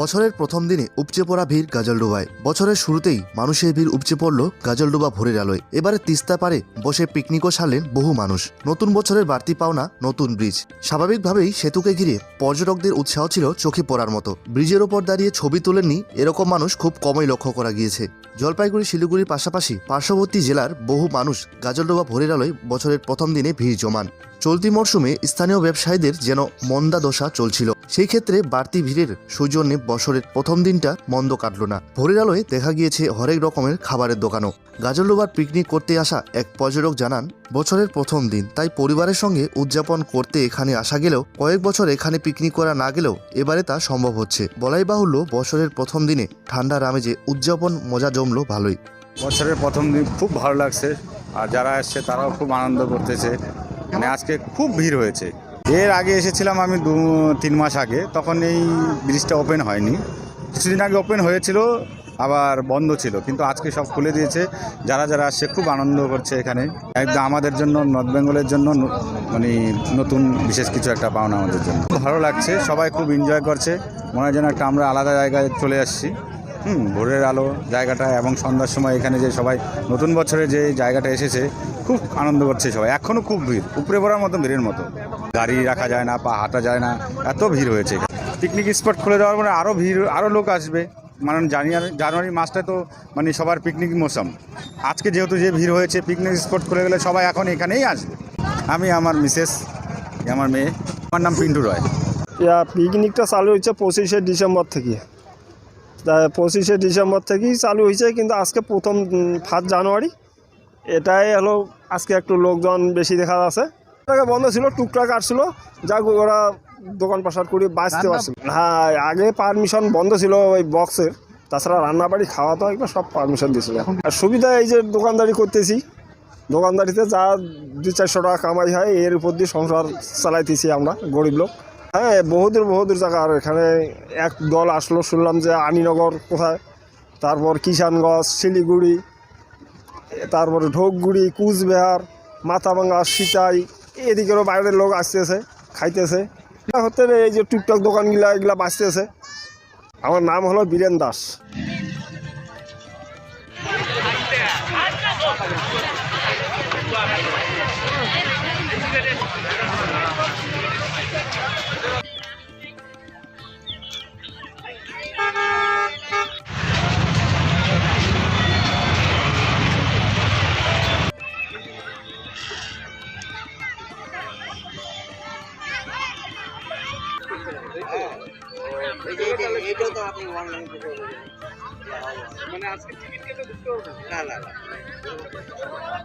বছরের প্রথম দিনে উপচে পড়া ভিড় গাজলডোবায়। বছরের শুরুতেই মানুষের ভিড় উপচে পড়ল গাজলডোবা ভোরের আলোয়। এবারে তিস্তা পারে বসে পিকনিকও সারলেন বহু মানুষ। নতুন বছরের বাড়তি পাওনা, নতুন ব্রিজ। স্বাভাবিকভাবেই সেতুকে ঘিরে পর্যটকদের উৎসাহ ছিল চোখে পড়ার মতো। ব্রিজের ওপর দাঁড়িয়ে ছবি তোলেননি এরকম মানুষ খুব কমই লক্ষ্য করা গিয়েছে। জলপাইগুড়ি, শিলিগুড়ির পাশাপাশি পার্শ্ববর্তী জেলার বহু মানুষ গাজলডোবা ভোরের আলোয় বছরের প্রথম দিনে ভিড় জমান। চলতি মরশুমে স্থানীয় ব্যবসায়ীদের যেন মন্দা দশা চলছিল। সেই ক্ষেত্রে বাড়তি ভিড়ের সৌজন্যে বছরের প্রথম দিনটা মন্দ কাটল না। ভোরের আলোয় দেখা গিয়েছে হরেক রকমের খাবারের দোকানও। গাজলডোবার পিকনিক করতে আসা এক পর্যটক জানান, বছরের প্রথম দিন, তাই পরিবারের সঙ্গে উদযাপন করতে এখানে আসা গেলেও, কয়েক বছর এখানে পিকনিক করা না গেলেও এবারে তা সম্ভব হচ্ছে। বলাই বাহুল্য, বছরের প্রথম দিনে ঠান্ডার আমেজে উদযাপন মজা জমলো ভালোই। বছরের প্রথম দিন খুব ভালো লাগছে, আর যারা এসছে তারাও খুব আনন্দ করতেছে। মানে আজকে খুব ভিড় হয়েছে। এর আগে এসেছিলাম আমি দু, তিন মাস আগে, তখন এই ব্রিজটা ওপেন হয়নি। কিছুদিন আগে ওপেন হয়েছিল, আবার বন্ধ ছিল, কিন্তু আজকে সব খুলে দিয়েছে। যারা যারা আসছে, খুব আনন্দ করছে এখানে। একদম আমাদের জন্য নর্থ বেঙ্গলের জন্য মানে নতুন, বিশেষ কিছু একটা পাওনা আমাদের জন্য। ভালো লাগছে, সবাই খুব এনজয় করছে। মনে হয় যেন একটা আমরা আলাদা জায়গায় চলে আসছি। হুম, ভোরের আলো জায়গাটা এবং সন্ধ্যার সময় এখানে যে সবাই নতুন বছরে যে জায়গাটা এসেছে, খুব আনন্দ করছে সবাই। এখনও খুব ভিড়, উপরে পড়ার মতো ভিড়ের মতো। গাড়ি রাখা যায় না, পা হাঁটা যায় না, এত ভিড় হয়েছে পিকনিক স্পট খুলে দেওয়ার পরে আরও ভিড় আরও লোক আসবে। মানে জানুয়ারি জানুয়ারি মাসটা তো মানে সবার পিকনিক মৌসুম। আজকে যেহেতু যে ভিড় হয়েছে পিকনিক স্পট খুলে গেলে সবাই এখন এখানেই আসবে। আমি আমার মিসেস, আমার মেয়ে, আমার নাম পিন্টু রয়। পিকনিকটা চালু হয়েছে পঁচিশে ডিসেম্বর থেকে। পঁচিশে ডিসেম্বর থেকেই চালু হয়েছে, কিন্তু আজকে প্রথম ফার্স্ট জানুয়ারি। এটাই হলো আজকে একটু লোকজন বেশি দেখা যাচ্ছে। আগে বন্ধ ছিল টুকটাক আসছিল। যা ওরা দোকান পাশার করে বাঁচতে পারছিল। হ্যাঁ আগে পারমিশন বন্ধ ছিল ওই বক্সের তাছাড়া রান্নাবাড়ি খাওয়া দাওয়া এগুলো সব পারমিশন দিয়েছিল। আর সুবিধা এই যে দোকানদারি করতেছি। দোকানদারিতে যা দু চারশো টাকা কামাই হয় এর উপর দিয়ে সংসার চালাইতেছি আমরা গরিব লোক। হ্যাঁ বহুদূর বহুদূর জায়গা। আর এখানে এক দল আসলো শুনলাম যে আনিনগর কোথায়? তারপর কিষানগঞ্জ শিলিগুড়ি তারপরে ঢোকগুড়ি কুচবিহার মাথাভাঙ্গা সিতাই এদিকেরও বাইরের লোক আসতেছে, খাইতেছে। হতে এই যে টুকটাক দোকানগুলা, এগুলা বাঁচতেছে। আমার নাম হলো বীরেন দাস। এইটাও তো আপনি অনলাইন মানে আজকে টিকিট কেটে না না।